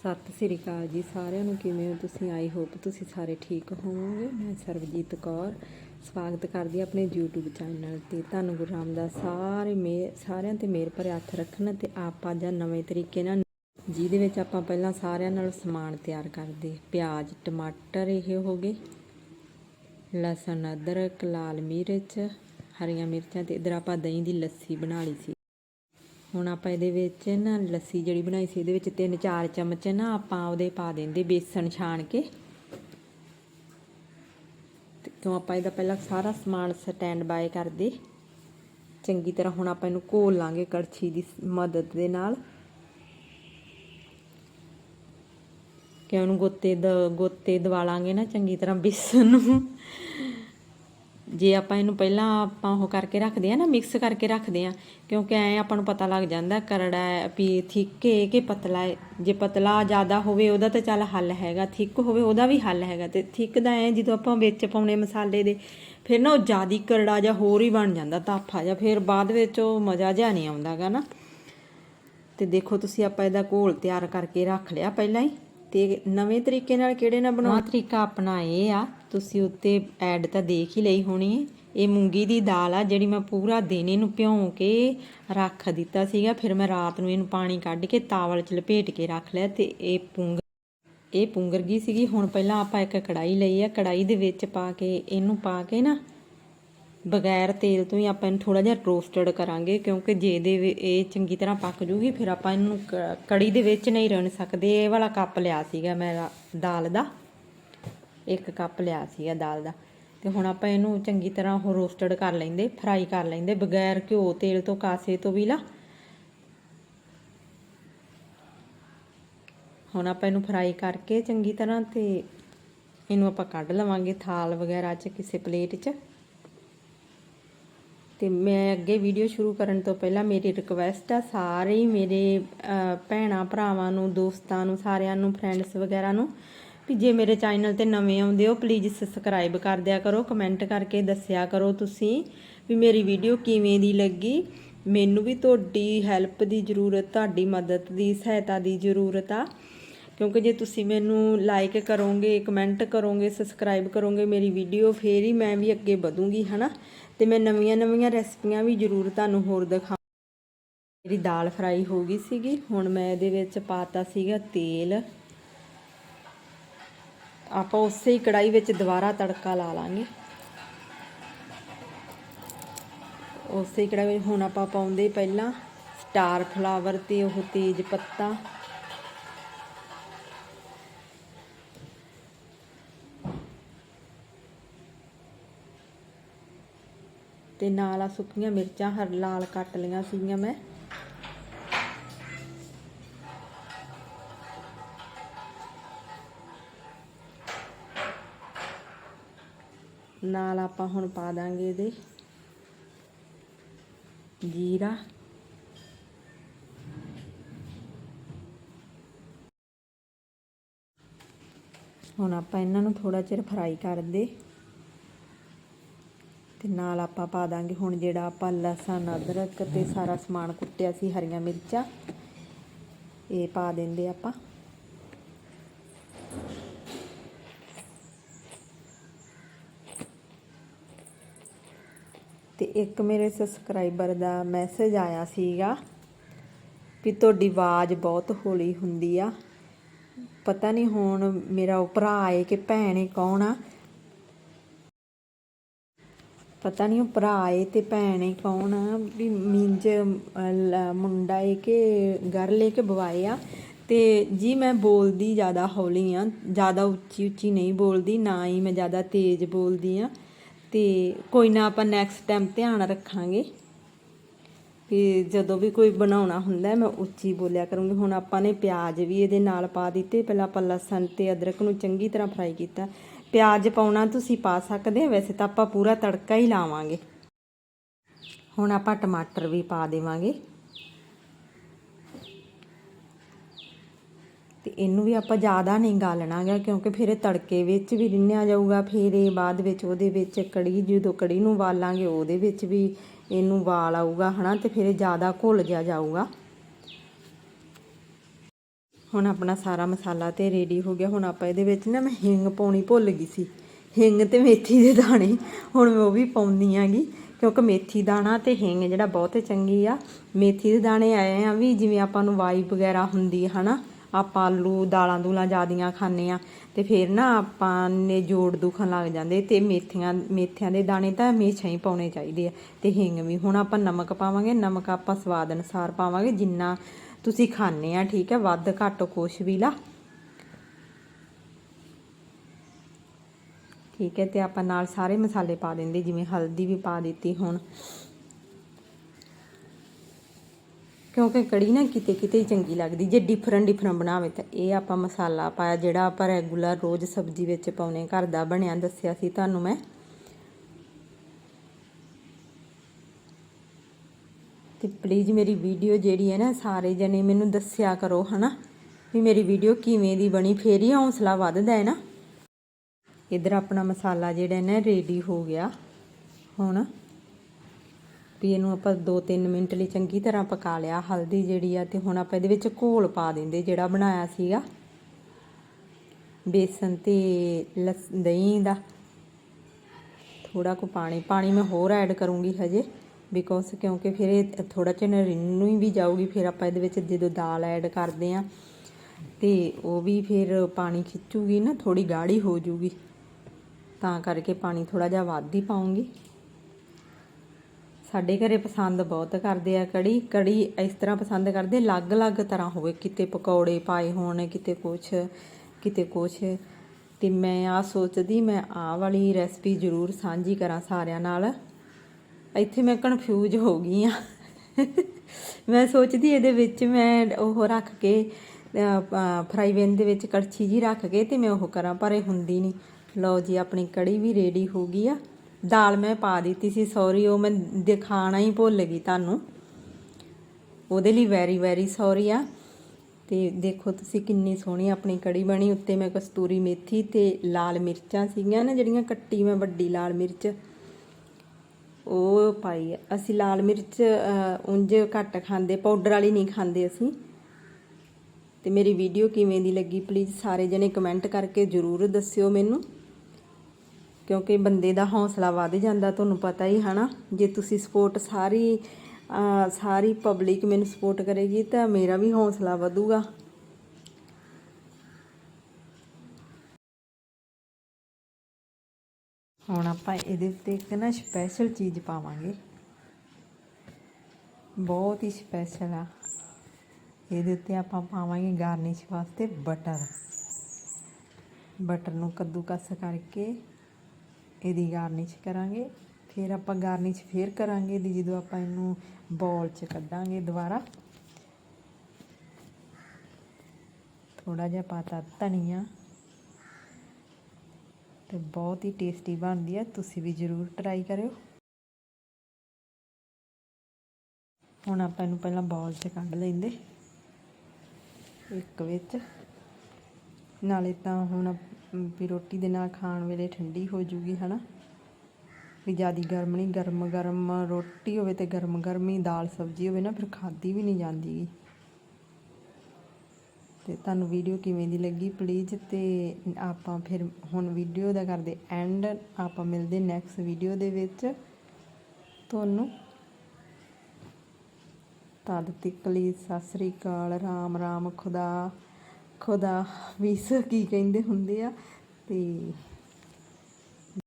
ਸਤਿ ਸ੍ਰੀ ਅਕਾਲ ਜੀ ਸਾਰਿਆਂ ਨੂੰ, ਕਿਵੇਂ ਹੋ ਤੁਸੀਂ? ਆਈ ਹੋਪ ਤੁਸੀਂ ਸਾਰੇ ਠੀਕ ਹੋਵੋਗੇ। ਮੈਂ ਸਰਬਜੀਤ ਕੌਰ, ਸਵਾਗਤ ਕਰਦੀ ਆਪਣੇ YouTube ਚੈਨਲ ਤੇ। ਤੁਹਾਨੂੰ ਗੁਰੂ ਰਾਮਦਾਸ, ਸਾਰੇ ਮੇ, ਸਾਰਿਆਂ ਤੇ ਮੇਰ ਭਰੇ ਹੱਥ ਰੱਖਣ ਤੇ ਆਪਾਂ ਜਾਂ ਨਵੇਂ ਤਰੀਕੇ ਨਾਲ, ਜਿਹਦੇ ਵਿੱਚ ਆਪਾਂ ਪਹਿਲਾਂ ਸਾਰਿਆਂ ਨਾਲ ਸਮਾਨ ਤਿਆਰ ਕਰਦੇ। ਪਿਆਜ਼, ਟਮਾਟਰ ਇਹ ਹੋ ਗਏ, ਲਸਣ, ਅਦਰਕ, ਲਾਲ ਮਿਰਚ, ਹਰੀਆਂ ਮਿਰਚਾਂ ਤੇ ਇਧਰ ਆਪਾਂ ਦਹੀਂ ਦੀ ਲੱਸੀ ਬਣਾ ਲਈ ਸੀ। ਹੁਣ ਆਪਾਂ ਇਹਦੇ ਵਿੱਚ ਨਾ ਲੱਸੀ ਜਿਹੜੀ ਬਣਾਈ ਸੀ, ਇਹਦੇ ਵਿੱਚ ਤਿੰਨ ਚਾਰ ਚਮਚ ਨਾ ਆਪਾਂ ਉਹਦੇ ਪਾ ਦਿੰਦੇ, ਬੇਸਣ ਛਾਣ ਕੇ। ਤੇ ਕਿਉਂ ਆਪਾਂ ਇਹਦਾ ਪਹਿਲਾਂ ਸਾਰਾ ਸਮਾਨ ਸਟੈਂਡ ਬਾਏ ਕਰਦੇ। ਚੰਗੀ ਤਰ੍ਹਾਂ ਹੁਣ ਆਪਾਂ ਇਹਨੂੰ ਘੋਲ ਲਾਂਗੇ ਕੜਛੀ ਦੀ ਮਦਦ ਦੇ ਨਾਲ। ਕਿ ਉਹਨੂੰ ਗੋਤੇ ਦ, ਗੋਤੇ ਦਵਾ ਲਾਂਗੇ ਨਾ ਚੰਗੀ ਤਰ੍ਹਾਂ ਬੇਸਣ ਨੂੰ। ਜੇ ਆਪਾਂ ਇਹਨੂੰ ਪਹਿਲਾਂ ਆਪਾਂ ਉਹ ਕਰਕੇ ਰੱਖਦੇ ਆ ਨਾ ਮਿਕਸ ਕਰਕੇ ਰੱਖਦੇ ਆ ਕਿਉਂਕਿ ਐ ਆਪਾਂ ਨੂੰ ਪਤਾ ਲੱਗ ਜਾਂਦਾ ਕਰੜਾ ਹੈ ਵੀ ਥਿੱਕ ਹੈ ਕਿ ਪਤਲਾ ਹੈ। ਜੇ ਪਤਲਾ ਜ਼ਿਆਦਾ ਹੋਵੇ ਉਹਦਾ ਤਾਂ ਚੱਲ ਹੱਲ ਹੈਗਾ, ਥਿੱਕ ਹੋਵੇ ਉਹਦਾ ਵੀ ਹੱਲ ਹੈਗਾ ਤੇ ਥਿੱਕ ਦਾ ਐ ਜਦੋਂ ਆਪਾਂ ਵਿੱਚ ਪਾਉਣੇ ਮਸਾਲੇ ਦੇ, ਫਿਰ ਨਾ ਉਹ ਜ਼ਿਆਦੀ ਕਰੜਾ ਜਾਂ ਹੋਰ ਹੀ ਬਣ ਜਾਂਦਾ ਤਾਫਾ ਜਾਂ ਫਿਰ ਬਾਅਦ ਵਿੱਚ ਉਹ ਮਜ਼ਾ ਜਿਹਾ ਨਹੀਂ ਆਉਂਦਾਗਾ ਨਾ। ਤੇ ਦੇਖੋ ਤੁਸੀਂ ਆਪਾਂ ਇਹਦਾ ਘੋਲ ਤਿਆਰ ਕਰਕੇ ਰੱਖ ਲਿਆ ਪਹਿਲਾਂ ਹੀ। ਤੇ ਨਵੇਂ ਤਰੀਕੇ ਨਾਲ ਕਿਹੜੇ ਨਾਲ ਬਣਾਉਣਾ? ਤਰੀਕਾ ਆਪਣਾ ਇਹ ਆ, ਤੁਸੀਂ ਉੱਤੇ ਐਡ ਤਾਂ ਦੇਖ ਹੀ ਲਈ ਹੋਣੀ ਹੈ। ਇਹ ਮੂੰਗੀ ਦੀ ਦਾਲ ਆ, ਜਿਹੜੀ ਮੈਂ ਪੂਰਾ ਦਿਨ ਇਹਨੂੰ ਭਿਉਂ ਕੇ ਰੱਖ ਦਿੱਤਾ ਸੀਗਾ, ਫਿਰ ਮੈਂ ਰਾਤ ਨੂੰ ਇਹਨੂੰ ਪਾਣੀ ਕੱਢ ਕੇ ਤਾਵਲ 'ਚ ਲਪੇਟ ਕੇ ਰੱਖ ਲਿਆ ਤੇ ਇਹ ਪੁੰਗ ਇਹ ਪੁੰਗਰ ਗਈ ਸੀਗੀ। ਹੁਣ ਪਹਿਲਾਂ ਆਪਾਂ ਇੱਕ ਕੜਾਈ ਲਈ ਆ ਕੜਾਈ ਦੇ ਵਿੱਚ ਪਾ ਕੇ ਇਹਨੂੰ ਪਾ ਕੇ ਨਾ ਬਗੈਰ ਤੇਲ ਤੋਂ ਹੀ ਆਪਾਂ ਇਹਨੂੰ ਥੋੜਾ ਜਿਹਾ ਰੋਸਟਡ ਕਰਾਂਗੇ, ਕਿਉਂਕਿ ਜੇ ਦੇ ਇਹ ਚੰਗੀ ਤਰ੍ਹਾਂ ਪੱਕ ਜੂਗੀ, ਫਿਰ ਆਪਾਂ ਇਹਨੂੰ ਕ- ਕੜੀ ਦੇ ਵਿੱਚ ਨਹੀਂ ਰਹਿਣ ਸਕਦੇ। ਇਹ ਵਾਲਾ ਕੱਪ ਲਿਆ ਸੀਗਾ ਮੈਂ ਦਾਲ ਦਾ। ਇੱਕ ਕੱਪ ਲਿਆ ਸੀਗਾ ਦਾਲ ਦਾ। ਤੇ ਹੁਣ ਆਪਾਂ ਇਹਨੂੰ ਚੰਗੀ ਤਰ੍ਹਾਂ ਉਹ ਰੋਸਟਡ ਕਰ ਲੈਂਦੇ ਫਰਾਈ ਕਰ ਲੈਂਦੇ, ਬਗੈਰ ਘਿਓ ਤੇਲ ਤੋਂ, ਕਾਸੇ ਤੋਂ ਵੀ ਲਾ। ਹੁਣ ਆਪਾਂ ਇਹਨੂੰ ਫਰਾਈ ਕਰਕੇ ਚੰਗੀ ਤਰ੍ਹਾਂ ਤੇ ਇਹਨੂੰ ਆਪਾਂ ਕੱਢ ਲਵਾਂਗੇ ਥਾਲ ਵਗੈਰਾ 'ਚ ਕਿਸੇ ਪਲੇਟ 'ਚ। ਤੇ ਮੈਂ ਅੱਗੇ ਵੀਡੀਓ ਸ਼ੁਰੂ ਕਰਨ ਤੋਂ ਪਹਿਲਾਂ ਮੇਰੀ ਰਿਕਵੈਸਟ ਆ ਸਾਰੇ ਹੀ ਮੇਰੇ ਅਹ, ਭੈਣਾਂ ਭਰਾਵਾਂ ਨੂੰ ਦੋਸਤਾਂ ਨੂੰ ਸਾਰਿਆਂ ਨੂੰ ਫਰੈਂਡਸ ਵਗੈਰਾ ਨੂੰ ਵੀ ਜੇ ਮੇਰੇ ਚੈਨਲ ਤੇ ਨਵੇਂ ਆਉਂਦੇ ਹੋ ਪਲੀਜ਼ ਸਬਸਕ੍ਰਾਈਬ ਕਰ ਦਿਆ ਕਰੋ ਕਮੈਂਟ ਕਰਕੇ ਦੱਸਿਆ ਕਰੋ ਤੁਸੀਂ ਵੀ ਮੇਰੀ ਵੀਡੀਓ ਕਿਵੇਂ ਦੀ ਲੱਗੀ। ਮੈਨੂੰ ਵੀ ਤੁਹਾਡੀ ਹੈਲਪ ਦੀ ਜ਼ਰੂਰਤ ਤੁਹਾਡੀ ਮਦਦ ਦੀ ਸਹਾਇਤਾ ਦੀ ਜ਼ਰੂਰਤ ਆ। ਕਿਉਂਕਿ ਜੇ ਤੁਸੀਂ ਮੈਨੂੰ ਲਾਈਕ ਕਰੋਗੇ ਕਮੈਂਟ ਕਰੋਗੇ ਸਬਸਕ੍ਰਾਈਬ ਕਰੋਗੇ ਮੇਰੀ ਵੀਡੀਓ ਫੇਰ ਹੀ ਮੈਂ ਵੀ ਅੱਗੇ ਵਧੂੰਗੀ ਹਨਾ? ਤੇ ਮੈਂ ਨਵੀਆਂ ਨਵੀਆਂ ਰੈਸਪੀਆਂ ਵੀ ਜ਼ਰੂਰ ਤੁਹਾਨੂੰ ਹੋਰ ਦਿਖਾ ਮੇਰੀ ਦਾਲ ਫਰਾਈ ਹੋ ਗਈ ਸੀਗੀ। ਹੁਣ ਮੈਂ ਇਹਦੇ ਵਿੱਚ ਪਾਤਾ ਸੀਗਾ ਤੇਲ। ਆਪਾਂ ਉਸੇ ਹੀ ਕੜਾਈ ਵਿੱਚ ਦੁਬਾਰਾ ਤੜਕਾ ਲਾ ਲਾਂਗੇ। ਉਸੇ ਹੀ ਕੜਾਈ ਵਿੱਚ ਹੁਣ ਆਪਾਂ ਪਾਉਂਦੇ ਪਹਿਲਾਂ ਸਟਾਰ ਫਲਾਵਰ ਤੇ ਉਹ ਤੇਜ ਪੱਤਾ। ਤੇ ਨਾਲ ਆ ਸੁੱਕੀਆਂ ਮਿਰਚਾਂ, ਹਰ ਲਾਲ ਕੱਟ ਲਈਆਂ ਸੀਗੀਆਂ ਮੈਂ। ਨਾਲ ਆਪਾਂ ਹੁਣ ਪਾ ਦਾਂਗੇ ਇਹਦੇ ਜੀਰਾ। ਹੁਣ ਆਪਾਂ ਇਹਨਾਂ ਨੂੰ ਥੋੜਾ ਚਿਰ ਫਰਾਈ ਕਰਦੇ ਤੇ ਨਾਲ ਆਪਾਂ ਪਾ ਦਾਂਗੇ ਹੁਣ ਜਿਹੜਾ ਆਪਾਂ ਲਸਣ, ਅਦਰਕ ਤੇ ਸਾਰਾ ਸਮਾਨ ਕੁੱਟਿਆ ਸੀ ਹਰੀਆਂ ਮਿਰਚਾਂ। ਇਹ ਪਾ ਦਿੰਦੇ ਆਪਾਂ। ਤੇ ਇੱਕ ਮੇਰੇ ਸਬਸਕ੍ਰਾਈਬਰ ਦਾ ਮੈਸੇਜ ਆਇਆ ਸੀਗਾ ਵੀ ਤੁਹਾਡੀ ਆਵਾਜ਼ ਬਹੁਤ ਹੌਲੀ ਹੁੰਦੀ ਆ। ਪਤਾ ਨਹੀਂ ਹੁਣ ਮੇਰਾ ਉਹ ਭਰਾ ਹੈ ਕਿ ਭੈਣ ਏ, ਕੌਣ ਆ? ਪਤਾ ਨਹੀਂ ਉਹ ਭਰਾ ਏ ਤੇ ਭੈਣ ਏ ਕੌਣ ਆ ਵੀ ਮਿੰਜ ਮੁੰਡਾ ਏ ਕਿ ਘਰ ਲੈ ਕੇ ਬਵਾਏ ਆ। ਤੇ ਜੀ ਮੈਂ ਬੋਲਦੀ ਜ਼ਿਆਦਾ ਹੌਲੀ ਆ, ਜ਼ਿਆਦਾ ਉੱਚੀ ਉੱਚੀ ਨਹੀਂ ਬੋਲਦੀ, ਨਾ ਹੀ ਮੈਂ ਜ਼ਿਆਦਾ ਤੇਜ਼ ਬੋਲਦੀ ਆ। ਤੇ ਕੋਈ ਨਾ ਆਪਾਂ ਨੈਕਸਟ ਟਾਈਮ ਧਿਆਨ ਰੱਖਾਂਗੇ। ਕਿ ਜਦੋਂ ਵੀ ਕੋਈ ਬਣਾਉਣਾ ਹੁੰਦਾ, ਮੈਂ ਉੱਚੀ ਬੋਲਿਆ ਕਰੂੰਗੀ। ਹੁਣ ਆਪਾਂ ਨੇ ਪਿਆਜ਼ ਵੀ ਇਹਦੇ ਨਾਲ ਪਾ ਦਿੱਤੇ, ਪਹਿਲਾਂ ਆਪਾਂ ਲਸਣ ਤੇ ਅਦਰਕ ਨੂੰ ਚੰਗੀ ਤਰ੍ਹਾਂ ਫਰਾਈ ਕੀਤਾ। ਪਿਆਜ਼ ਪਾਉਣਾ ਤੁਸੀਂ ਪਾ ਸਕਦੇ ਹੋ। ਵੈਸੇ ਤਾਂ ਆਪਾਂ ਪੂਰਾ ਤੜਕਾ ਹੀ ਲਾਵਾਂਗੇ। ਹੁਣ ਆਪਾਂ ਟਮਾਟਰ ਵੀ ਪਾ ਦੇਵਾਂਗੇ। ਤੇ ਇਹਨੂੰ ਵੀ ਆਪਾਂ ਜ਼ਿਆਦਾ ਨਹੀਂ ਗਾਲਣਾ ਗਾ ਕਿਉਂਕਿ ਫਿਰ ਇਹ ਤੜਕੇ ਵਿੱਚ ਵੀ ਰਿੰਨਿਆ ਜਾਊਗਾ, ਫਿਰ ਇਹ ਬਾਅਦ ਵਿੱਚ ਉਹਦੇ ਵਿੱਚ ਕੜੀ, ਜਦੋਂ ਕੜੀ ਨੂੰ ਵਾਲਾਂਗੇ ਉਹਦੇ ਵਿੱਚ ਵੀ ਇਹਨੂੰ ਵਾਲ ਆਊਗਾ, ਹਨਾ, ਤੇ ਫਿਰ ਜ਼ਿਆਦਾ ਘੁਲ ਜਿਹਾ ਜਾਊਗਾ। ਹੁਣ ਆਪਣਾ ਸਾਰਾ ਮਸਾਲਾ ਤੇ ਰੈਡੀ ਹੋ ਗਿਆ। ਹੁਣ ਆਪਾਂ ਇਹਦੇ ਵਿੱਚ ਨਾ ਮੈਂ ਹਿੰਗ ਪਾਉਣੀ ਭੁੱਲ ਗਈ ਸੀ। ਹਿੰਗ ਤੇ ਮੇਥੀ ਦੇ ਦਾਣੇ। ਹੁਣ ਮੈਂ ਉਹ ਵੀ ਪਾਉਂਦੀ ਆਂਗੀ, ਕਿਉਂਕਿ ਮੇਥੀ ਦਾਣਾ ਤੇ ਹਿੰਗ ਜਿਹੜਾ ਬਹੁਤ ਚੰਗੀ ਆ। ਮੇਥੀ ਦੇ ਦਾਣੇ ਆਏ ਆ ਵੀ ਜਿਵੇਂ ਆਪਾਂ ਨੂੰ ਵਾਈ ਵਗੈਰਾ ਹੁੰਦੀ ਹੈ ਹਨਾ? ਆਪਾਂ ਆਲੂ, ਦਾਲਾਂ ਦੂਲਾਂ ਜ਼ਿਆਦੀਆਂ ਖਾਂਦੇ ਆ। ਤੇ ਫਿਰ ਨਾ ਆਪਾਂ ਨੇ ਜੋੜ ਦੁਖਣ ਲੱਗ ਜਾਂਦੇ। ਤੇ ਮੇਥੀਆਂ, ਮੇਥਿਆਂ ਦੇ ਦਾਣੇ ਤਾਂ ਹਮੇਸ਼ਾ ਹੀ ਪਾਉਣੇ ਚਾਹੀਦੇ ਆ। ਤੇ ਹਿੰਗ ਵੀ ਹੁਣ ਆਪਾਂ ਨਮਕ ਪਾਵਾਂਗੇ। ਨਮਕ ਆਪਾਂ ਸਵਾਦ ਅਨੁਸਾਰ ਪਾਵਾਂਗੇ। ਜਿੰਨਾ ਤੁਸੀਂ ਖਾਣੇ ਆ, ਠੀਕ ਹੈ, ਵੱਧ ਘੱਟ ਕੁਛ ਵੀ ਲਾ। ਠੀਕ ਹੈ, ਤੇ ਆਪਾਂ ਨਾਲ ਸਾਰੇ ਮਸਾਲੇ ਪਾ ਦਿੰਦੇ, ਜਿਵੇਂ ਹਲਦੀ ਵੀ ਪਾ ਦਿੱਤੀ ਹੁਣ। ਕਿਉਂਕਿ ਕੜੀ ਨਾ ਕਿਤੇ ਕਿਤੇ ਹੀ ਚੰਗੀ ਲੱਗਦੀ, ਜੇ ਡਿਫਰੈਂਟ ਡਿਫਰੈਂਟ ਬਣਾਵੇ ਤਾਂ ਇਹ ਆਪਾਂ ਮਸਾਲਾ ਪਾਇਆ, ਜਿਹੜਾ ਆਪਾਂ ਰੈਗੂਲਰ ਰੋਜ਼ ਸਬਜ਼ੀ ਵਿੱਚ ਪਾਉਨੇ ਘਰ ਦਾ ਬਣਿਆ, ਦੱਸਿਆ ਸੀ ਤੁਹਾਨੂੰ ਮੈਂ। ਤੇ ਪਲੀਜ਼ ਮੇਰੀ ਵੀਡੀਓ ਜਿਹੜੀ ਹੈ ਨਾ ਸਾਰੇ ਜਣੇ ਮੈਨੂੰ ਦੱਸਿਆ ਕਰੋ, ਹਨਾ? ਵੀ ਮੇਰੀ ਵੀਡੀਓ ਕਿਵੇਂ ਦੀ ਬਣੀ, ਫੇਰ ਹੀ ਹੌਸਲਾ ਵੱਧਦਾ ਹੈ ਨਾ? ਇਧਰ ਆਪਣਾ ਮਸਾਲਾ ਜਿਹੜਾ ਨਾ ਰੈਡੀ ਹੋ ਗਿਆ। ਹੁਣ ਵੀ ਇਹਨੂੰ ਆਪਾਂ 2-3 ਮਿੰਟ ਲਈ ਚੰਗੀ ਤਰ੍ਹਾਂ ਪਕਾ ਲਿਆ। ਹਲਦੀ ਜਿਹੜੀ ਆ ਤੇ ਹੁਣ ਆਪਾਂ ਇਹਦੇ ਵਿੱਚ ਘੋਲ ਪਾ ਦਿੰਦੇ, ਜਿਹੜਾ ਬਣਾਇਆ ਸੀਗਾ। ਬੇਸਨ ਤੇ ਲਸ, ਦਹੀਂ ਦਾ। ਥੋੜਾ ਕੁ ਪਾਣੀ ਪਾਣੀ ਮੈਂ ਹੋਰ ਐਡ ਕਰੂੰਗੀ ਹਜੇ। ਬਿਕੋਜ਼ ਕਿਉਂਕਿ ਫਿਰ ਇਹ ਥੋੜਾ ਜਿਹਾ ਰਿੰਨੂ ਹੀ ਵੀ ਜਾਊਗੀ, ਫਿਰ ਆਪਾਂ ਇਹਦੇ ਵਿੱਚ ਜਦੋਂ ਦਾਲ ਐਡ ਕਰਦੇ ਆ ਤੇ ਉਹ ਵੀ ਫਿਰ ਪਾਣੀ ਖਿੱਚੂਗੀ ਨਾ ਥੋੜੀ ਗਾੜੀ ਹੋ ਜੂਗੀ। ਤਾਂ ਕਰਕੇ ਪਾਣੀ ਥੋੜਾ ਜਿਹਾ ਵੱਧ ਹੀ ਪਾਉਂਗੀ। ਸਾਡੇ ਘਰੇ ਪਸੰਦ ਬਹੁਤ ਕਰਦੇ ਆ ਕੜੀ। ਕੜੀ ਇਸ ਤਰ੍ਹਾਂ ਪਸੰਦ ਕਰਦੇ, ਅਲੱਗ-ਅਲੱਗ ਤਰ੍ਹਾਂ ਹੋਵੇ, ਕਿਤੇ ਪਕੌੜੇ ਪਾਏ ਹੋਣ, ਕਿਤੇ ਕੁਛ ਕਿਤੇ ਕੁਛ। ਤੇ ਮੈਂ ਆ ਸੋਚਦੀ, ਮੈਂ ਆਹ ਵਾਲੀ ਰੈਸਪੀ ਜ਼ਰੂਰ ਸਾਂਝੀ ਕਰਾਂ ਸਾਰਿਆਂ ਨਾਲ। ਇੱਥੇ ਮੈਂ ਕਨਫਿਊਜ਼ ਹੋ ਗਈ ਆ ਮੈਂ ਸੋਚਦੀ ਇਹਦੇ ਵਿੱਚ ਮੈਂ ਉਹ ਰੱਖ ਕੇ ਫਰਾਈ ਪੈਨ ਦੇ ਵਿੱਚ ਕੜਛੀ ਜੀ ਰੱਖ ਕੇ ਤੇ ਮੈਂ ਉਹ ਕਰਾਂ, ਪਰ ਇਹ ਹੁੰਦੀ ਨਹੀਂ। ਲਓ ਜੀ, ਆਪਣੀ ਕੜੀ ਵੀ ਰੈਡੀ ਹੋ ਗਈ ਆ। ਦਾਲ ਮੈਂ ਪਾ ਦਿੱਤੀ ਸੀ ਸੌਰੀ ਉਹ ਮੈਂ ਦਿਖਾਣਾ ਹੀ ਭੁੱਲ ਗਈ ਤੁਹਾਨੂੰ। ਉਹਦੇ ਲਈ ਵੈਰੀ ਵੈਰੀ ਸੌਰੀ ਆ। ਤੇ ਦੇਖੋ ਤੁਸੀਂ ਕਿੰਨੀ ਸੋਹਣੀ ਆਪਣੀ ਕੜੀ ਬਣੀ। ਉੱਤੇ ਮੈਂ ਕਸਤੂਰੀ ਮੇਥੀ ਤੇ ਲਾਲ ਮਿਰਚਾਂ ਸੀਗੀਆਂ ਨਾ, ਜਿਹੜੀਆਂ ਕੱਟੀ ਮੈਂ ਵੱਡੀ ਲਾਲ ਮਿਰਚ। ਉਹ ਪਾਈ ਆ। ਅਸੀਂ ਲਾਲ ਮਿਰਚ ਉਂਝ ਘੱਟ ਖਾਂਦੇ ਪਾਊਡਰ ਵਾਲੀ ਨਹੀਂ ਖਾਂਦੇ ਅਸੀਂ। ਤੇ ਮੇਰੀ ਵੀਡੀਓ ਕਿਵੇਂ ਦੀ ਲੱਗੀ ਪਲੀਜ਼ ਸਾਰੇ ਜਣੇ ਕਮੈਂਟ ਕਰਕੇ ਜ਼ਰੂਰ ਦੱਸਿਓ ਮੈਨੂੰ। ਕਿਉਂਕਿ ਬੰਦੇ ਦਾ ਹੌਸਲਾ ਵੱਧ ਜਾਂਦਾ, ਤੁਹਾਨੂੰ ਪਤਾ ਹੀ ਹਨਾ। ਜੇ ਤੁਸੀਂ ਸਪੋਰਟ ਸਾਰੀ ਸਾਰੀ ਪਬਲਿਕ ਮੈਨੂੰ ਸਪੋਰਟ ਕਰੇਗੀ ਤਾਂ ਮੇਰਾ ਵੀ ਹੌਸਲਾ ਵਧੂਗਾ ਹੁਣ ਆਪਾਂ ਇਹਦੇ ਉੱਤੇ ਇੱਕ ਨਾ ਸਪੈਸ਼ਲ ਚੀਜ਼ ਪਾਵਾਂਗੇ। ਬਹੁਤ ਹੀ ਸਪੈਸ਼ਲ ਆ। ਇਹਦੇ ਉੱਤੇ ਆਪਾਂ ਪਾਵਾਂਗੇ ਗਾਰਨਿਸ਼ ਵਾਸਤੇ ਬਟਰ ਬਟਰ ਨੂੰ ਕੱਦੂਕਸ ਕਰਕੇ ਇਹਦੀ ਗਾਰਨਿਸ਼ ਕਰਾਂਗੇ। ਫਿਰ ਆਪਾਂ ਗਾਰਨਿਸ਼ ਫੇਰ ਕਰਾਂਗੇ ਦੀ ਜਦੋਂ ਆਪਾਂ ਇਹਨੂੰ ਬੋਲ 'ਚ ਕੱਢਾਂਗੇ ਦੁਬਾਰਾ। ਥੋੜਾ ਜਿਹਾ ਪਾਤਾ ਧਨੀਆ। ਤੇ ਬਹੁਤ ਹੀ ਟੇਸਟੀ ਬਣਦੀ ਹੈ ਤੁਸੀਂ ਵੀ ਜ਼ਰੂਰ ਟਰਾਈ ਕਰਿਓ। ਹੁਣ ਆਪਾਂ ਇਹਨੂੰ ਪਹਿਲਾਂ ਬੋਲ 'ਚ ਕੱਢ ਲੈਂਦੇ। ਇੱਕ ਵਿੱਚ। ਨਾਲੇ ਤਾਂ ਹੁਣ ਵੀ ਰੋਟੀ ਦੇ ਨਾਲ ਖਾਣ ਵੇਲੇ ਠੰਡੀ ਹੋ ਜੂਗੀ, ਹਨਾ? ਵੀ ਜਿਆਦੀ ਗਰਮ ਨਹੀਂ ਗਰਮ ਗਰਮ ਰੋਟੀ ਹੋਵੇ ਤੇ ਗਰਮ ਗਰਮੀ ਦਾਲ ਸਬਜ਼ੀ ਹੋਵੇ ਨਾ, ਫਿਰ ਖਾਦੀ ਵੀ ਨਹੀਂ ਜਾਂਦੀ। ਤੇ ਤੁਹਾਨੂੰ ਵੀਡੀਓ ਕਿਵੇਂ ਦੀ ਲੱਗੀ? ਪਲੀਜ਼ ਤੇ ਆਪਾਂ ਫਿਰ ਹੁਣ ਵੀਡੀਓ ਦਾ ਕਰਦੇ ਐਂਡ ਆਪਾਂ ਮਿਲਦੇ ਨੈਕਸਟ ਵੀਡੀਓ ਦੇ ਵਿੱਚ। ਤੁਹਾਨੂੰ ਤਦ ਤੱਕ ਲਈ ਸਤਿ ਸ੍ਰੀ ਅਕਾਲ। ਰਾਮ ਰਾਮ, ਖੁਦਾ ਖੁਦਾ ਵੀਸ ਕੀ ਕਹਿੰਦੇ ਹੁੰਦੇ ਆ? ਤੇ